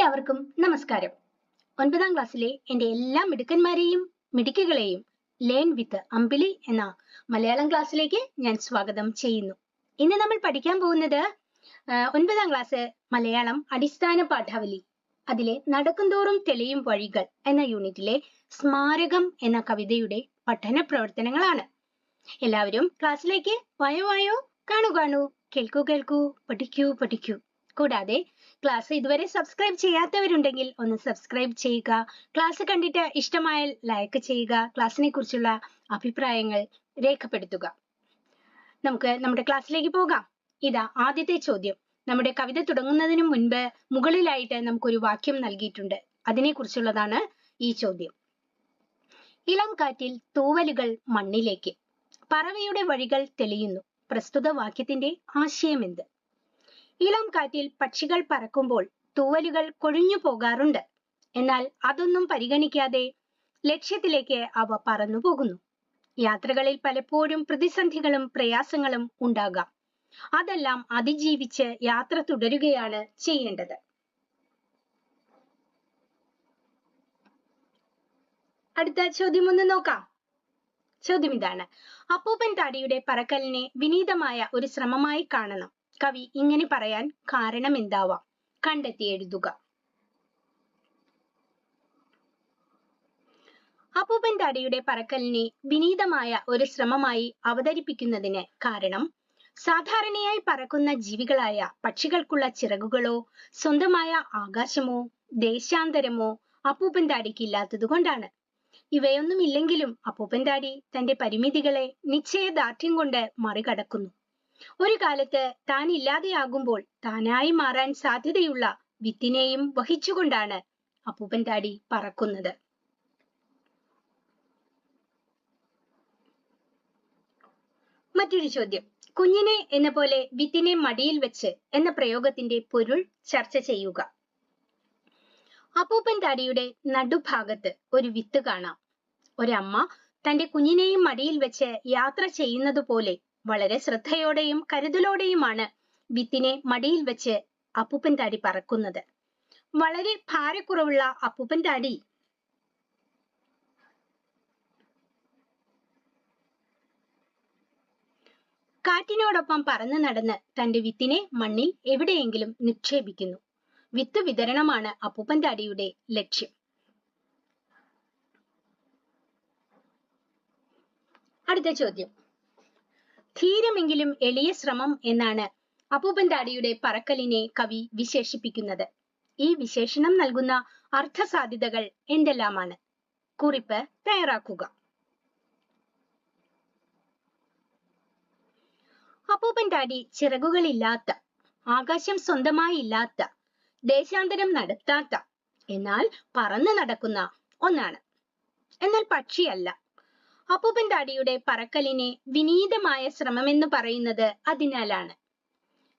എല്ലാവർക്കും നമസ്കാരം. ഒൻപതാം ക്ലാസ്സിലെ എന്റെ എല്ലാ മിടുക്കന്മാരെയും മിടുക്കികളെയും ലേൺ വിത്ത് അമ്പിളി എന്ന മലയാളം ക്ലാസ്സിലേക്ക് ഞാൻ സ്വാഗതം ചെയ്യുന്നു. ഇന്ന് നമ്മൾ പഠിക്കാൻ പോകുന്നത് ഒൻപതാം ക്ലാസ് മലയാളം അടിസ്ഥാന പാഠാവലി. അതിലെ നടക്കുന്തോറും തെളിയും വഴികൾ എന്ന യൂണിറ്റിലെ സ്മാരകം എന്ന കവിതയുടെ പഠന പ്രവർത്തനങ്ങളാണ്. എല്ലാവരും ക്ലാസ്സിലേക്ക് വായോ വായോ കാണൂ കാണൂ കേൾക്കൂ കേൾക്കൂ പഠിക്കൂ പഠിക്കൂ. കൂടാതെ ക്ലാസ് ഇതുവരെ സബ്സ്ക്രൈബ് ചെയ്യാത്തവരുണ്ടെങ്കിൽ ഒന്ന് സബ്സ്ക്രൈബ് ചെയ്യുക. ക്ലാസ് കണ്ടിട്ട് ഇഷ്ടമായാൽ ലൈക്ക് ചെയ്യുക. ക്ലാസ്സിനെ കുറിച്ചുള്ള അഭിപ്രായങ്ങൾ രേഖപ്പെടുത്തുക. നമുക്ക് നമ്മുടെ ക്ലാസ്സിലേക്ക് പോകാം. ഇതാ ആദ്യത്തെ ചോദ്യം. നമ്മുടെ കവിത തുടങ്ങുന്നതിന് മുൻപ് മുകളിലായിട്ട് നമുക്കൊരു വാക്യം നൽകിയിട്ടുണ്ട്. അതിനെക്കുറിച്ചുള്ളതാണ് ഈ ചോദ്യം. ഇളം കാറ്റിൽ തൂവലുകൾ മണ്ണിലേക്ക്. പറവയുടെ വഴികൾ തെളിയുന്നു. പ്രസ്തുത വാക്യത്തിന്റെ ആശയം എന്ത് ഇളം കാറ്റിൽ പക്ഷികൾ പറക്കുമ്പോൾ തൂവലുകൾ കൊഴിഞ്ഞു പോകാറുണ്ട്. എന്നാൽ അതൊന്നും പരിഗണിക്കാതെ ലക്ഷ്യത്തിലേക്ക് അവ പറന്നു പോകുന്നു. യാത്രകളിൽ പലപ്പോഴും പ്രതിസന്ധികളും പ്രയാസങ്ങളും ഉണ്ടാകാം. അതെല്ലാം അതിജീവിച്ച് യാത്ര തുടരുകയാണ് ചെയ്യേണ്ടത്. അടുത്ത ചോദ്യം ഒന്ന് നോക്കാം. ചോദ്യം ഇതാണ്. അപ്പൂപ്പൻ താടിയുടെ പറക്കലിനെ വിനീതമായ ഒരു ശ്രമമായി കാണണം. കവി ഇങ്ങനെ പറയാൻ കാരണം എന്താവാം കണ്ടെത്തി എഴുതുക. അപ്പൂപ്പൻ താടിയുടെ പറക്കലിനെ വിനീതമായ ഒരു ശ്രമമായി അവതരിപ്പിക്കുന്നതിന് കാരണം സാധാരണയായി പറക്കുന്ന ജീവികളായ പക്ഷികൾക്കുള്ള ചിറകുകളോ സ്വന്തമായ ആകാശമോ ദേശാന്തരമോ അപ്പൂപ്പൻ താടിക്ക് ഇല്ലാത്തതുകൊണ്ടാണ് ഇവയൊന്നും ഇല്ലെങ്കിലും അപ്പൂപ്പൻ താടി തന്റെ പരിമിതികളെ നിശ്ചയദാർഢ്യം കൊണ്ട് മറികടക്കുന്നു. ഒരു കാലത്ത് താൻ ഇല്ലാതെയാകുമ്പോൾ താനായി മാറാൻ സാധ്യതയുള്ള വിത്തിനെയും വഹിച്ചുകൊണ്ടാണ് അപ്പൂപ്പൻ താടി പറക്കുന്നത്. മറ്റൊരു ചോദ്യം. കുഞ്ഞിനെ എന്ന പോലെ വിത്തിനെ മടിയിൽ വെച്ച് എന്ന പ്രയോഗത്തിന്റെ പൊരുൾ ചർച്ച ചെയ്യുക. അപ്പൂപ്പൻ താടിയുടെ നടുഭാഗത്ത് ഒരു വിത്ത് കാണാം. ഒരമ്മ തന്റെ കുഞ്ഞിനെയും മടിയിൽ വെച്ച് യാത്ര ചെയ്യുന്നത് പോലെ വളരെ ശ്രദ്ധയോടെയും കരുതലോടെയുമാണ് വിത്തിനെ മടിയിൽ വെച്ച് അപ്പൂപ്പൻ താടി പറക്കുന്നത്. വളരെ ഭാരക്കുറവുള്ള അപ്പൂപ്പൻ താടി. കാറ്റിനോടൊപ്പം പറന്നു നടന്ന് തന്റെ വിത്തിനെ മണ്ണിൽ എവിടെയെങ്കിലും നിക്ഷേപിക്കുന്നു. വിത്ത് വിതരണമാണ് അപ്പൂപ്പൻ താടിയുടെ ലക്ഷ്യം. അടുത്ത ചോദ്യം. ധീരമെങ്കിലും എളിയ ശ്രമം എന്നാണ് അപൂപൻ താടിയുടെ പറക്കലിനെ കവി വിശേഷിപ്പിക്കുന്നത്. ഈ വിശേഷണം നൽകുന്ന അർത്ഥസാധ്യതകൾ എന്തെല്ലാമാണ്? കുറിപ്പ് തയ്യാറാക്കുക. അപ്പൂപ്പൻ താടി ചിറകുകളില്ലാത്ത ആകാശം സ്വന്തമായി ഇല്ലാത്ത ദേശാന്തരം നടത്താത്ത എന്നാൽ പറന്നു നടക്കുന്ന ഒന്നാണ്. എന്നാൽ പക്ഷിയല്ല. അപ്പൂപ്പൻ താടിയുടെ പറക്കലിനെ വിനീതമായ ശ്രമമെന്ന് പറയുന്നത് അതിനാലാണ്.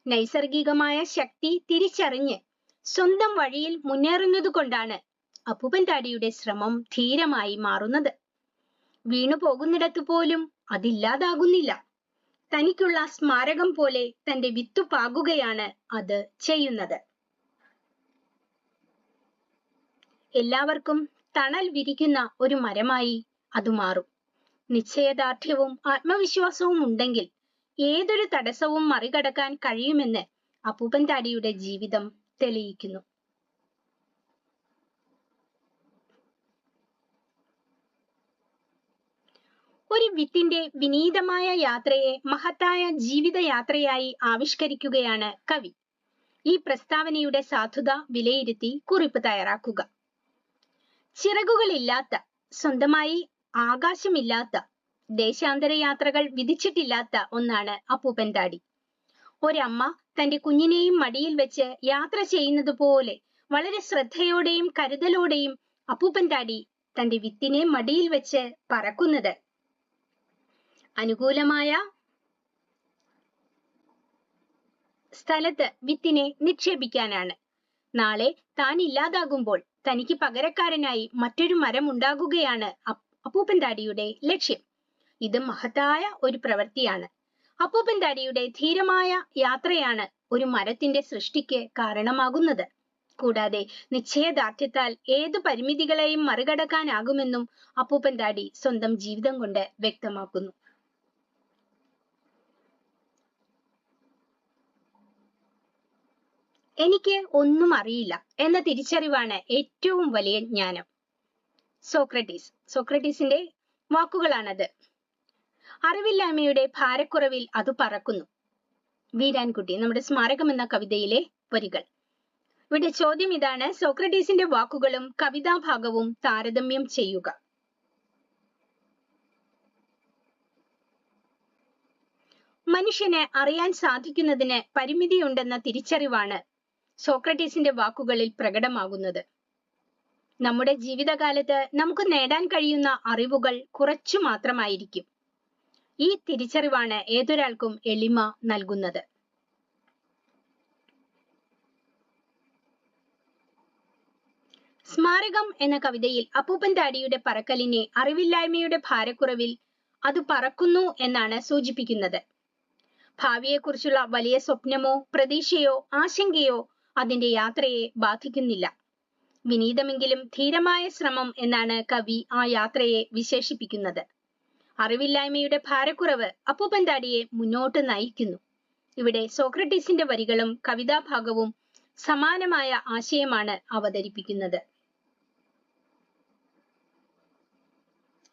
നൈസർഗികമായ ശക്തി തിരിച്ചറിഞ്ഞ് സ്വന്തം വഴിയിൽ മുന്നേറുന്നത് കൊണ്ടാണ് അപ്പൂപ്പൻ താടിയുടെ ശ്രമം ധീരമായി മാറുന്നത്. വീണു പോകുന്നിടത്ത് പോലും അതില്ലാതാകുന്നില്ല. തനിക്കുള്ള സ്മാരകം പോലെ തന്റെ വിത്തുപാകുകയാണ് അത് ചെയ്യുന്നത്. എല്ലാവർക്കും തണൽ വിരിക്കുന്ന ഒരു മരമായി അത് മാറും. നിശ്ചയദാർഢ്യവും ആത്മവിശ്വാസവും ഉണ്ടെങ്കിൽ ഏതൊരു തടസ്സവും മറികടക്കാൻ കഴിയുമെന്ന് അപ്പൂപ്പൻ താടിയുടെ ജീവിതം തെളിയിക്കുന്നു. ഒരു വിത്തിന്റെ വിനീതമായ യാത്രയെ മഹത്തായ ജീവിതയാത്രയായി ആവിഷ്കരിക്കുകയാണ് കവി. ഈ പ്രസ്താവനയുടെ സാധുത വിലയിരുത്തി കുറിപ്പ് തയ്യാറാക്കുക. ചിറകുകളില്ലാത്ത സ്വന്തമായി ആകാശമില്ലാത്ത ദേശാന്തര യാത്രകൾ വിധിച്ചിട്ടില്ലാത്ത ഒന്നാണ് അപ്പൂപ്പൻ താടി. ഒരമ്മ തന്റെ കുഞ്ഞിനെയും മടിയിൽ വെച്ച് യാത്ര ചെയ്യുന്നത് പോലെ വളരെ ശ്രദ്ധയോടെയും കരുതലോടെയും അപ്പൂപ്പൻ താടി തന്റെ വിത്തിനെ മടിയിൽ വെച്ച് പറക്കുന്നത്. അനുകൂലമായ സ്ഥലത്ത് വിത്തിനെ നിക്ഷേപിക്കാനാണ്. നാളെ താൻ ഇല്ലാതാകുമ്പോൾ തനിക്ക് പകരക്കാരനായി മറ്റൊരു മരം ഉണ്ടാകുകയാണ് അപ്പൂപ്പൻ ഡാഡിയുടെ ലക്ഷ്യം. ഇത് മഹത്തായ ഒരു പ്രവൃത്തിയാണ്. അപ്പൂപ്പൻ ഡാഡിയുടെ ധീരമായ യാത്രയാണ് ഒരു മരത്തിന്റെ സൃഷ്ടിക്ക് കാരണമാകുന്നത്. കൂടാതെ നിശ്ചയദാർഢ്യത്താൽ ഏതു പരിമിതികളെയും മറികടക്കാനാകുമെന്നും അപ്പൂപ്പൻ ഡാഡി സ്വന്തം ജീവിതം കൊണ്ട് വ്യക്തമാക്കുന്നു. എനിക്ക് ഒന്നും അറിയില്ല എന്ന തിരിച്ചറിവാണ് ഏറ്റവും വലിയ ജ്ഞാനം. സോക്രട്ടീസ്. സോക്രട്ടീസിന്റെ വാക്കുകളാണത്. അറിവില്ലായ്മയുടെ ഭാരക്കുറവിൽ അത് പറക്കുന്നു. വീരാൻകുട്ടി നമ്മുടെ സ്മാരകം എന്ന കവിതയിലെ വരികൾ. ഇവിടെ ചോദ്യം ഇതാണ് സോക്രട്ടീസിന്റെ വാക്കുകളും കവിതാഭാഗവും താരതമ്യം ചെയ്യുക. മനുഷ്യന് അറിയാൻ സാധിക്കുന്നതിന് പരിമിതിയുണ്ടെന്ന തിരിച്ചറിവാണ് സോക്രട്ടീസിന്റെ വാക്കുകളിൽ പ്രകടമാകുന്നത്. നമ്മുടെ ജീവിതകാലത്ത് നമുക്ക് നേടാൻ കഴിയുന്ന അറിവുകൾ കുറച്ചു മാത്രമായിരിക്കും. ഈ തിരിച്ചറിവാണ് ഏതൊരാൾക്കും എളിമ നൽകുന്നത്. സ്മാരകം എന്ന കവിതയിൽ അപ്പൂപ്പൻ താടിയുടെ പറക്കലിനെ അറിവില്ലായ്മയുടെ ഭാരക്കുറവിൽ അത് പറക്കുന്നു എന്നാണ് സൂചിപ്പിക്കുന്നത്. ഭാവിയെക്കുറിച്ചുള്ള വലിയ സ്വപ്നമോ പ്രതീക്ഷയോ ആശങ്കയോ അതിന്റെ യാത്രയെ ബാധിക്കുന്നില്ല. വിനീതമെങ്കിലും ധീരമായ ശ്രമം എന്നാണ് കവി ആ യാത്രയെ വിശേഷിപ്പിക്കുന്നത്. അറിവില്ലായ്മയുടെ ഭാരക്കുറവ് അപ്പൂപ്പൻതാടിയെ മുന്നോട്ട് നയിക്കുന്നു. ഇവിടെ സോക്രട്ടീസിന്റെ വരികളും കവിതാഭാഗവും സമാനമായ ആശയമാണ് അവതരിപ്പിക്കുന്നത്.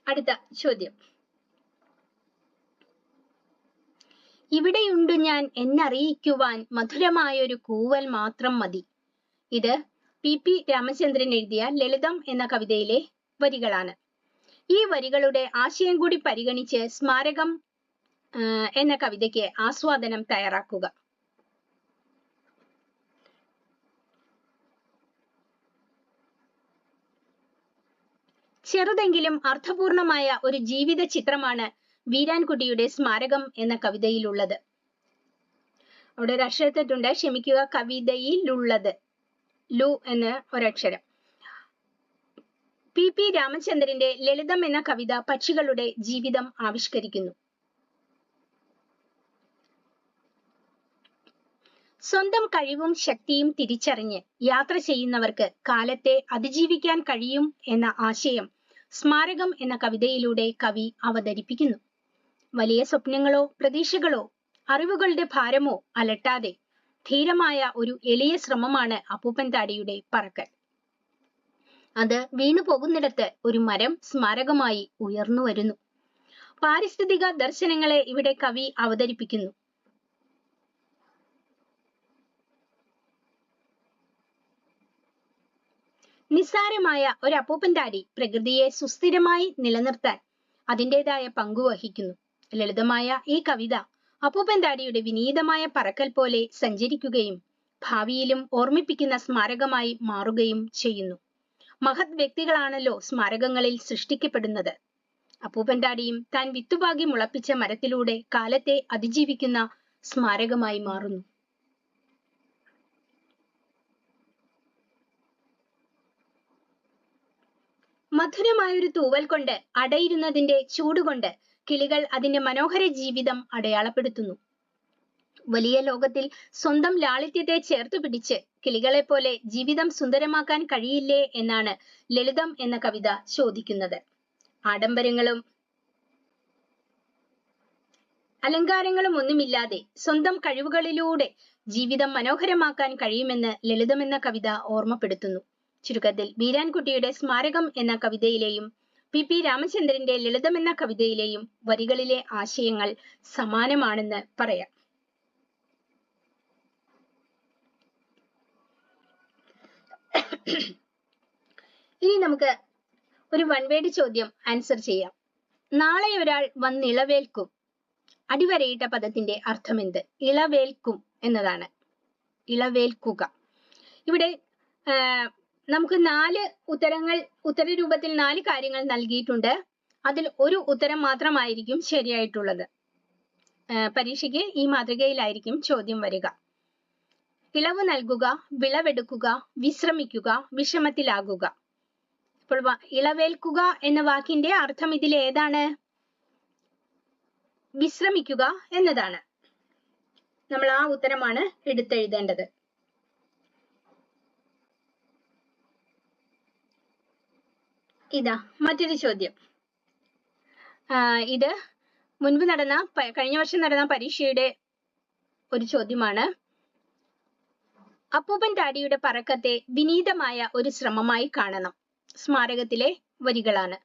അടുത്ത ചോദ്യം. ഇവിടെയുണ്ടു ഞാൻ എന്നറിയിക്കുവാൻ മധുരമായൊരു കൂവൽ മാത്രം മതി. ഇത് പി. പി. രാമചന്ദ്രൻ എഴുതിയ ലളിതം എന്ന കവിതയിലെ വരികളാണ്. ഈ വരികളുടെ ആശയം കൂടി പരിഗണിച്ച് സ്മാരകം എന്ന കവിതയ്ക്ക് ആസ്വാദനം തയ്യാറാക്കുക. ചെറുതെങ്കിലും അർത്ഥപൂർണമായ ഒരു ജീവിത ചിത്രമാണ് വീരാൻകുട്ടിയുടെ സ്മാരകം എന്ന കവിതയിലുള്ളത്. അവിടെ ഒരു അക്ഷരത്തെറ്റുണ്ട് ക്ഷമിക്കുക കവിതയിലുള്ളത്. ലു എന്ന ഒരക്ഷരം. പി. പി. രാമചന്ദ്രന്റെ ലളിതം എന്ന കവിത പക്ഷികളുടെ ജീവിതം ആവിഷ്കരിക്കുന്നു. സ്വന്തം കഴിവും ശക്തിയും തിരിച്ചറിഞ്ഞ് യാത്ര ചെയ്യുന്നവർക്ക് കാലത്തെ അതിജീവിക്കാൻ കഴിയും എന്ന ആശയം സ്മാരകം എന്ന കവിതയിലൂടെ കവി അവതരിപ്പിക്കുന്നു. വലിയ സ്വപ്നങ്ങളോ പ്രതീക്ഷകളോ അറിവുകളുടെ ഭാരമോ അലട്ടാതെ ധീരമായ ഒരു എളിയ ശ്രമമാണ് അപ്പൂപ്പൻ താടിയുടെ പറക്കൽ. അത് വീണു പോകുന്നിടത്ത് ഒരു മരം സ്മാരകമായി ഉയർന്നു വരുന്നു. പാരിസ്ഥിതിക ദർശനങ്ങളെ ഇവിടെ കവി അവതരിപ്പിക്കുന്നു. നിസ്സാരമായ ഒരു അപ്പൂപ്പൻ താടി പ്രകൃതിയെ സുസ്ഥിരമായി നിലനിർത്താൻ അതിന്റെതായ പങ്കു വഹിക്കുന്നു. ലളിതമായ ഈ കവിത അപ്പൂപ്പൻ താടിയുടെ വിനീതമായ പറക്കൽ പോലെ സഞ്ചരിക്കുകയും ഭാവിയിലും ഓർമ്മിപ്പിക്കുന്ന സ്മാരകമായി മാറുകയും ചെയ്യുന്നു. മഹത് വ്യക്തികളാണല്ലോ സ്മാരകങ്ങളിൽ സൃഷ്ടിക്കപ്പെടുന്നത്. അപ്പൂപ്പൻ താടിയും താൻ വിത്തുപാകി മുളപ്പിച്ച മരത്തിലൂടെ കാലത്തെ അതിജീവിക്കുന്ന സ്മാരകമായി മാറുന്നു. മധുരമായൊരു തൂവൽ കൊണ്ട് അടയിരുന്നതിന്റെ ചൂടുകൊണ്ട് കിളികൾ അതിന്റെ മനോഹര ജീവിതം അടയാളപ്പെടുത്തുന്നു. വലിയ ലോകത്തിൽ സ്വന്തം ലാളിത്യത്തെ ചേർത്തു പിടിച്ച് കിളികളെ പോലെ ജീവിതം സുന്ദരമാക്കാൻ കഴിയില്ലേ എന്നാണ് ലളിതം എന്ന കവിത ചോദിക്കുന്നത്. ആഡംബരങ്ങളും അലങ്കാരങ്ങളും ഒന്നുമില്ലാതെ സ്വന്തം കഴിവുകളിലൂടെ ജീവിതം മനോഹരമാക്കാൻ കഴിയുമെന്ന് ലളിതം എന്ന കവിത ഓർമ്മപ്പെടുത്തുന്നു. ചുരുക്കത്തിൽ വീരാൻകുട്ടിയുടെ സ്മാരകം എന്ന കവിതയിലെയും പി. പി. രാമചന്ദ്രന്റെ എന്ന കവിതയിലെയും വരികളിലെ ആശയങ്ങൾ സമാനമാണെന്ന് പറയാം. ഇനി നമുക്ക് ഒരു വൺ വേഡ് ചോദ്യം ആൻസർ ചെയ്യാം. നാളെ ഒരാൾ വന്നിളവേൽക്കും. അടിവരയിട്ട പദത്തിന്റെ അർത്ഥം എന്ത് ഇളവേൽക്കും എന്നതാണ്. ഇളവേൽക്കുക. ഇവിടെ നമുക്ക് നാല് ഉത്തരങ്ങൾ ഉത്തര രൂപത്തിൽ നാല് കാര്യങ്ങൾ നൽകിയിട്ടുണ്ട്. അതിൽ ഒരു ഉത്തരം മാത്രമായിരിക്കും ശരിയായിട്ടുള്ളത്. പരീക്ഷയ്ക്ക് ഈ മാതൃകയിലായിരിക്കും ചോദ്യം വരിക. ഇളവ് നൽകുക വിളവെടുക്കുക വിശ്രമിക്കുക വിഷമത്തിലാകുക. ഇപ്പോൾ ഇളവേൽക്കുക എന്ന വാക്കിന്റെ അർത്ഥം ഇതിൽ ഏതാണ്? വിശ്രമിക്കുക എന്നതാണ്. നമ്മൾ ആ ഉത്തരമാണ് എടുത്തെഴുതേണ്ടത്. ഇതാ മറ്റൊരു ചോദ്യം. ഇത് മുൻപ് നടന്ന കഴിഞ്ഞ വർഷം നടന്ന പരീക്ഷയുടെ ഒരു ചോദ്യമാണ്. അപ്പൂപ്പൻ താടിയുടെ പറക്കത്തെ വിനീതമായ ഒരു ശ്രമമായി കാണണം. സ്മാരകത്തിലെ വരികളാണ്.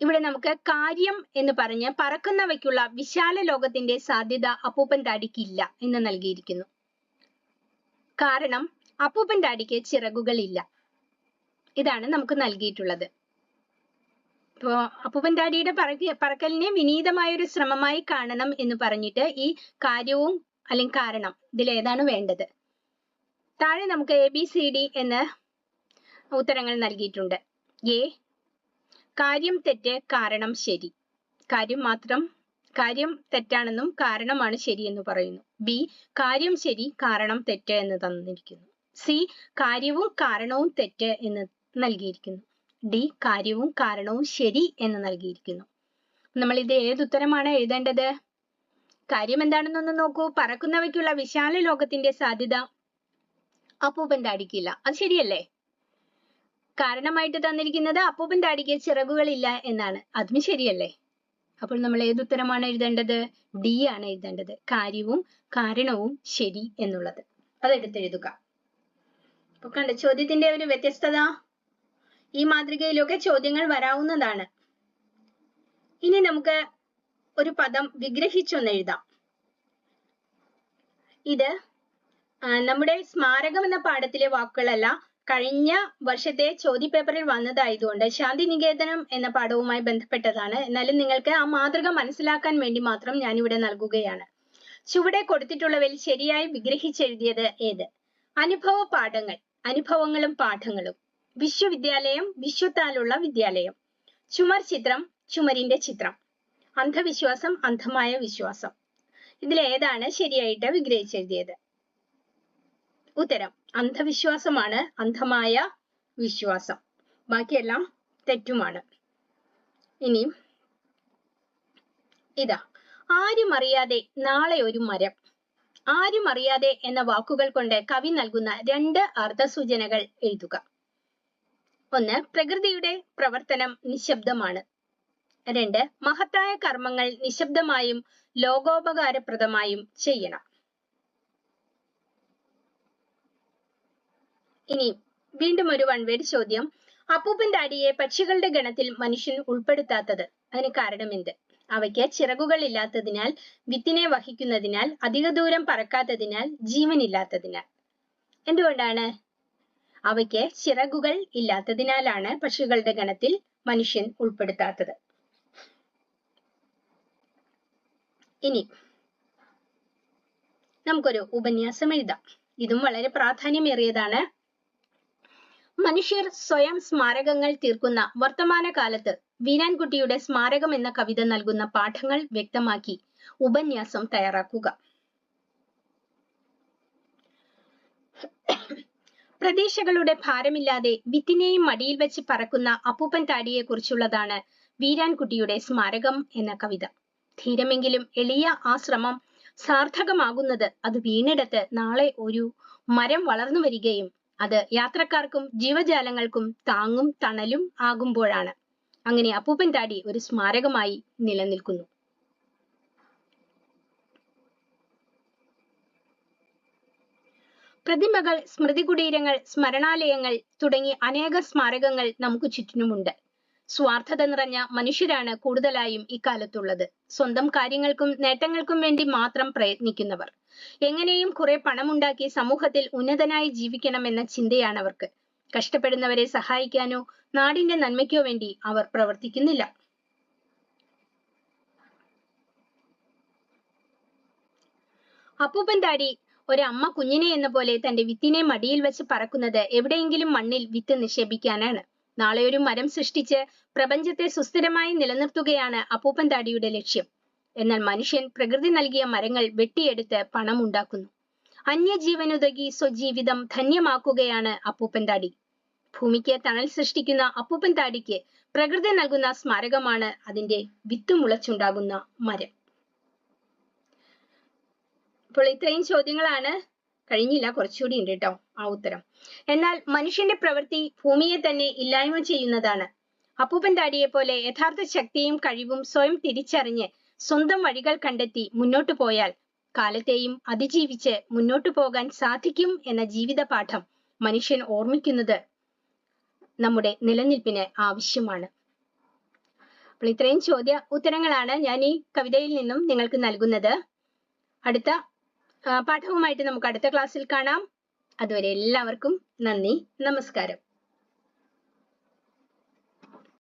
ഇവിടെ നമുക്ക് കാര്യം എന്ന് പറഞ്ഞ് പറക്കുന്നവയ്ക്കുള്ള വിശാല ലോകത്തിന്റെ സാധ്യത അപ്പൂപ്പൻ താടിക്കില്ല എന്ന് നൽകിയിരിക്കുന്നു. കാരണം അപ്പൂപ്പൻ താടിക്ക് ചിറകുകളില്ല. ഇതാണ് നമുക്ക് നൽകിയിട്ടുള്ളത്. ഇപ്പോ അപ്പൂപ്പൻ ഡാഡിയുടെ പറക്ക പറക്കലിനെ വിനീതമായ ഒരു ശ്രമമായി കാണണം എന്ന് പറഞ്ഞിട്ട് ഈ കാര്യവും അല്ലെങ്കിൽ കാരണം ഇതിൽ ഏതാണ് വേണ്ടത്. താഴെ നമുക്ക് എ ബി സി ഡി എന്ന് ഉത്തരങ്ങൾ നൽകിയിട്ടുണ്ട്. എ കാര്യം തെറ്റ് കാരണം ശരി. കാര്യം മാത്രം കാര്യം തെറ്റാണെന്നും കാരണമാണ് ശരി എന്ന് പറയുന്നു. ബി കാര്യം ശരി കാരണം തെറ്റ് എന്ന് തന്നിരിക്കുന്നു. സി കാര്യവും കാരണവും തെറ്റ് എന്ന് നൽകിയിരിക്കുന്നു. ഡി കാര്യവും കാരണവും ശരി എന്ന് നൽകിയിരിക്കുന്നു. നമ്മൾ ഇത് ഏത് ഉത്തരമാണ് എഴുതേണ്ടത്? കാര്യം എന്താണെന്നൊന്ന് നോക്കൂ. പറക്കുന്നവയ്ക്കുള്ള വിശാല ലോകത്തിന്റെ സാധ്യത അപ്പൂപ്പൻ താടിക്കില്ല അത് ശരിയല്ലേ? കാരണമായിട്ട് തന്നിരിക്കുന്നത് അപ്പൂപ്പൻ താടിക്ക് ചിറകുകളില്ല എന്നാണ്. അതും ശരിയല്ലേ? അപ്പോൾ നമ്മൾ ഏത് ഉത്തരമാണ് എഴുതേണ്ടത്? ഡി ആണ് എഴുതേണ്ടത്. കാര്യവും കാരണവും ശരി എന്നുള്ളത്. അതെടുത്തെഴുതുക. അപ്പൊ കണ്ട ചോദ്യത്തിന്റെ ഒരു വ്യത്യസ്തത? ഈ മാതൃകയിലൊക്കെ ചോദ്യങ്ങൾ വരാവുന്നതാണ്. ഇനി നമുക്ക് ഒരു പദം വിഗ്രഹിച്ചൊന്ന് എഴുതാം. ഇത് നമ്മുടെ സ്മാരകം എന്ന പാഠത്തിലെ വാക്കുകളല്ല കഴിഞ്ഞ വർഷത്തെ ചോദ്യപേപ്പറിൽ വന്നതായതുകൊണ്ട് ശാന്തി നികേതനം എന്ന പാഠവുമായി ബന്ധപ്പെട്ടതാണ്. എന്നാലും നിങ്ങൾക്ക് ആ മാതൃക മനസ്സിലാക്കാൻ വേണ്ടി മാത്രം ഞാൻ ഇവിടെ നൽകുകയാണ്. ചുവടെ കൊടുത്തിട്ടുള്ളവയിൽ ശരിയായി വിഗ്രഹിച്ചെഴുതിയത് ഏത്? അനുഭവ പാഠങ്ങൾ അനുഭവങ്ങളും പാഠങ്ങളും. വിശ്വവിദ്യാലയം വിശ്വത്താലുള്ള വിദ്യാലയം. ചുമർ ചിത്രം ചുമരിന്റെ ചിത്രം. അന്ധവിശ്വാസം അന്ധമായ വിശ്വാസം. ഇതിൽ ഏതാണ് ശരിയായിട്ട് വിഗ്രഹിച്ചെഴുതിയത്? ഉത്തരം അന്ധവിശ്വാസമാണ് അന്ധമായ വിശ്വാസം. ബാക്കിയെല്ലാം തെറ്റുമാണ്. ഇനി ഇതാ ആരും അറിയാതെ നാളെ ഒരു മരം. ആരും അറിയാതെ എന്ന വാക്കുകൾ കൊണ്ട് കവി നൽകുന്ന രണ്ട് അർത്ഥസൂചനകൾ എഴുതുക. ഒന്ന് പ്രകൃതിയുടെ പ്രവർത്തനം നിശബ്ദമാണ്. രണ്ട് മഹത്തായ കർമ്മങ്ങൾ നിശബ്ദമായും ലോകോപകാരപ്രദമായും ചെയ്യണം. ഇനി വീണ്ടും ഒരു വൺ വേഡ് ചോദ്യം. അപ്പൂപ്പൻ അടിയെ പക്ഷികളുടെ ഗണത്തിൽ മനുഷ്യൻ ഉൾപ്പെടുത്താത്തത് അതിന് കാരണമെന്ത്? അവയ്ക്ക് ചിറകുകൾ ഇല്ലാത്തതിനാൽ വിത്തിനെ വഹിക്കുന്നതിനാൽ അധിക ദൂരം പറക്കാത്തതിനാൽ ജീവനില്ലാത്തതിനാൽ. എന്തുകൊണ്ടാണ് അവയ്ക്ക് ചിറകുകൾ ഇല്ലാത്തതിനാലാണ് പക്ഷികളുടെ ഗണത്തിൽ മനുഷ്യൻ ഉൾപ്പെടുത്താത്തത്. ഇനി നമുക്കൊരു ഉപന്യാസം എഴുതാം. ഇതും വളരെ പ്രാധാന്യമേറിയതാണ്. മനുഷ്യർ സ്വയം സ്മാരകങ്ങൾ തീർക്കുന്ന വർത്തമാന കാലത്ത് വീരാൻകുട്ടിയുടെ സ്മാരകം എന്ന കവിത നൽകുന്ന പാഠങ്ങൾ വ്യക്തമാക്കി ഉപന്യാസം തയ്യാറാക്കുക. പ്രതീക്ഷകളുടെ ഭാരമില്ലാതെ വിത്തിനെയും മടിയിൽ വെച്ച് പറക്കുന്ന അപ്പൂപ്പൻ താടിയെ കുറിച്ചുള്ളതാണ് വീരാൻകുട്ടിയുടെ സ്മാരകം എന്ന കവിത. ധീരമെങ്കിലും എളിയ ആ ശ്രമം സാർത്ഥകമാകുന്നത് അത് വീണെടുത്ത് നാളെ ഒരു മരം വളർന്നു വരികയും അത് യാത്രക്കാർക്കും ജീവജാലങ്ങൾക്കും താങ്ങും തണലും ആകുമ്പോഴാണ്. അങ്ങനെ അപ്പൂപ്പൻ താടി ഒരു സ്മാരകമായി നിലനിൽക്കുന്നു. പ്രതിമകൾ സ്മൃതി കുടീരങ്ങൾ സ്മരണാലയങ്ങൾ തുടങ്ങി അനേക സ്മാരകങ്ങൾ നമുക്ക് ചുറ്റിനുമുണ്ട്. സ്വാർത്ഥത നിറഞ്ഞ മനുഷ്യരാണ് കൂടുതലായും ഇക്കാലത്തുള്ളത്. സ്വന്തം കാര്യങ്ങൾക്കും നേട്ടങ്ങൾക്കും വേണ്ടി മാത്രം പ്രയത്നിക്കുന്നവർ. എങ്ങനെയും കുറെ പണമുണ്ടാക്കി സമൂഹത്തിൽ ഉന്നതനായി ജീവിക്കണം എന്ന ചിന്തയാണ് അവർക്ക് കഷ്ടപ്പെടുന്നവരെ സഹായിക്കാനോ നാടിന്റെ നന്മയ്ക്കോ വേണ്ടി അവർ പ്രവർത്തിക്കുന്നില്ല. അപ്പൂപ്പൻ താടി ഒരമ്മ കുഞ്ഞിനെ എന്ന പോലെ തന്റെ വിത്തിനെ മടിയിൽ വെച്ച് പറക്കുന്നത് എവിടെയെങ്കിലും മണ്ണിൽ വിത്ത് നിക്ഷേപിക്കാനാണ്. നാളെ ഒരു മരം സൃഷ്ടിച്ച് പ്രപഞ്ചത്തെ സുസ്ഥിരമായി നിലനിർത്തുകയാണ് അപ്പൂപ്പൻ താടിയുടെ ലക്ഷ്യം. എന്നാൽ മനുഷ്യൻ പ്രകൃതി നൽകിയ മരങ്ങൾ വെട്ടിയെടുത്ത് പണം ഉണ്ടാക്കുന്നു അന്യജീവനുതകി സ്വജീവിതം ധന്യമാക്കുകയാണ് അപ്പൂപ്പൻ താടി. ഭൂമിക്ക് തണൽ സൃഷ്ടിക്കുന്ന അപ്പൂപ്പൻ താടിക്ക് പ്രകൃതി നൽകുന്ന സ്മാരകമാണ് അതിന്റെ വിത്ത് മുളച്ചുണ്ടാകുന്ന മരം. അപ്പോൾ ഇത്രയും ചോദ്യങ്ങളാണ്. കഴിഞ്ഞില്ല കുറച്ചുകൂടി ഉണ്ട് കേട്ടോ ആ ഉത്തരം. എന്നാൽ മനുഷ്യന്റെ പ്രവൃത്തി ഭൂമിയെ തന്നെ ഇല്ലായ്മ ചെയ്യുന്നതാണ്. അപ്പൂപ്പൻ താടിയെ പോലെ യഥാർത്ഥ ശക്തിയും കഴിവും സ്വയം തിരിച്ചറിഞ്ഞ് സ്വന്തം വഴികൾ കണ്ടെത്തി മുന്നോട്ടു പോയാൽ കാലത്തെയും അതിജീവിച്ച് മുന്നോട്ടു പോകാൻ സാധിക്കും എന്ന ജീവിത പാഠം മനുഷ്യൻ ഓർമ്മിക്കുന്നത് നമ്മുടെ നിലനിൽപ്പിന് ആവശ്യമാണ്. അപ്പോൾ ഇത്രയും ചോദ്യ ഉത്തരങ്ങളാണ് ഞാൻ ഈ കവിതയിൽ നിന്നും നിങ്ങൾക്ക് നൽകുന്നത്. അടുത്ത പാഠവുമായിട്ട് നമുക്ക് അടുത്ത ക്ലാസ്സിൽ കാണാം. അതുവരെ എല്ലാവർക്കും നന്ദി നമസ്കാരം.